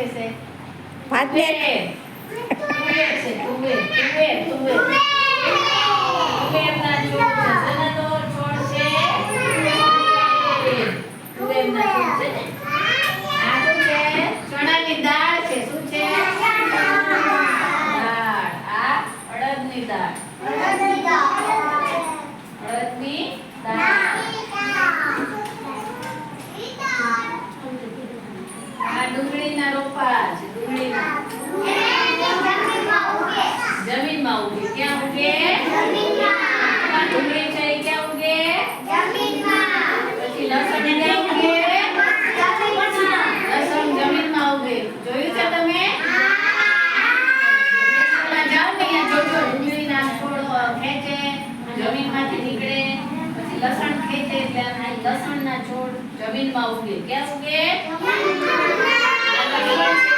કહેશે ભાત તુવેર ને છે તુવેરના છોડ છે શેનાનો છોડ છે? તુવેર. તુવેરના છોડ છે ને? આ શું છે? ચણાની દાળ છે શું છે? દાળ. આ અડદની દાળ. અડદની દાળ આ ડુંગળીના રોપા છે ડુંગળીના. જમીનમાં ઉગે. ક્યાં ઉગે? ડુંગળી છે ક્યાં ઉગે? પછી લસણ ક્યાં ઉગે? લસણ જમીનમાં ઉગે. જોયું છે તમે? જાઓ ને ડુંગળીના છોડ ખેંચે જમીનમાંથી નીકળે. પછી લસણ ખેંચે એટલે લસણના છોડ જમીનમાં ઉગે. ક્યાં ઉગે આ લસણ છે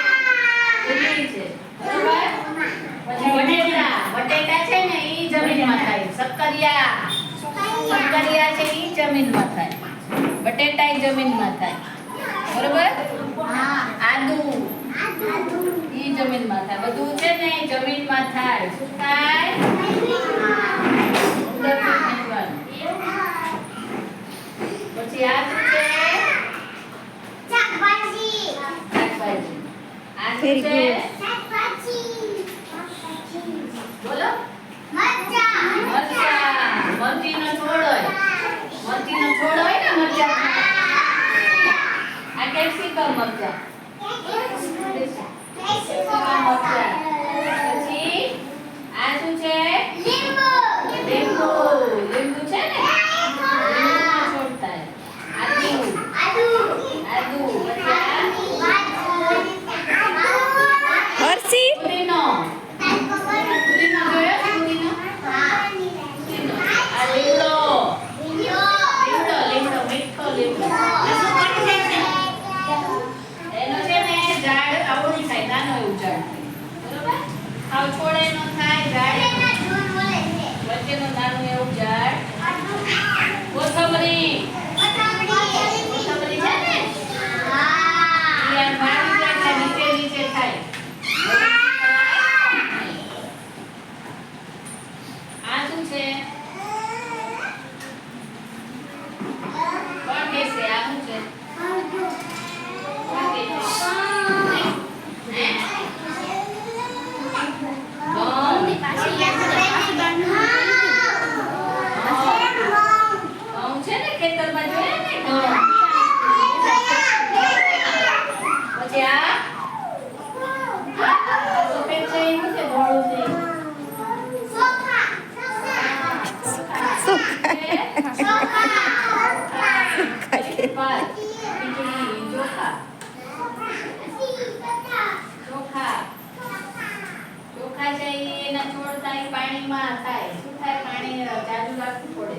ડુંગળી છે બરોબર પછી બટેટા બટેટા છે ને ઈ જમીનમાં થાય છે ઈ જમીનમાં થાય. બટેટા ઈ જમીનમાં થાય. બરોબર? આદુ. ઈ જમીનમાં થાય. બધું છે ને જમીનમાં થાય. શું થાય? પછી આ શું છે? શાકભાજી. આ છે? આ કેપ્સિકમ મરચાં કેપ્સિકમ મરચાં પછી આ શું છે લીંબુ લીંબુ છે ને લીંબુનો છોડ થાય આદુ આદુ પછી આ હર્ષી પુદીનો પુદીનો જોયો પુદીનો પુદીનો આ લીમડો લીમડો લીમડો મીઠો લીમડો એનો છે ને ઝાડ આવડું થાય નાનો એવું ઝાડ બરોબર આવ છોડે નો થાય ઝાડ વચ્ચેનો નાનું એવું ઝાડ કોથમરી કોથમરી છે ને ઈ આ વાવી જાય એટલે નીચે નીચે થાય આ શું છે કોણ કહેશે આ શું છે કોણ કહેશે? હે? ઘઉં છે ને ખેતરમાં જોયા ને ઘઉં પછી આ આ સફેદ છે એ શું છે ધોળું છે પછી ભાત, ખીચડી, ચોખા ચોખા ચોખા છે ઈ એના છોડ થાય પાણીમાં થાય. શું થાય પાણી? જાજુ રાખવું પડે.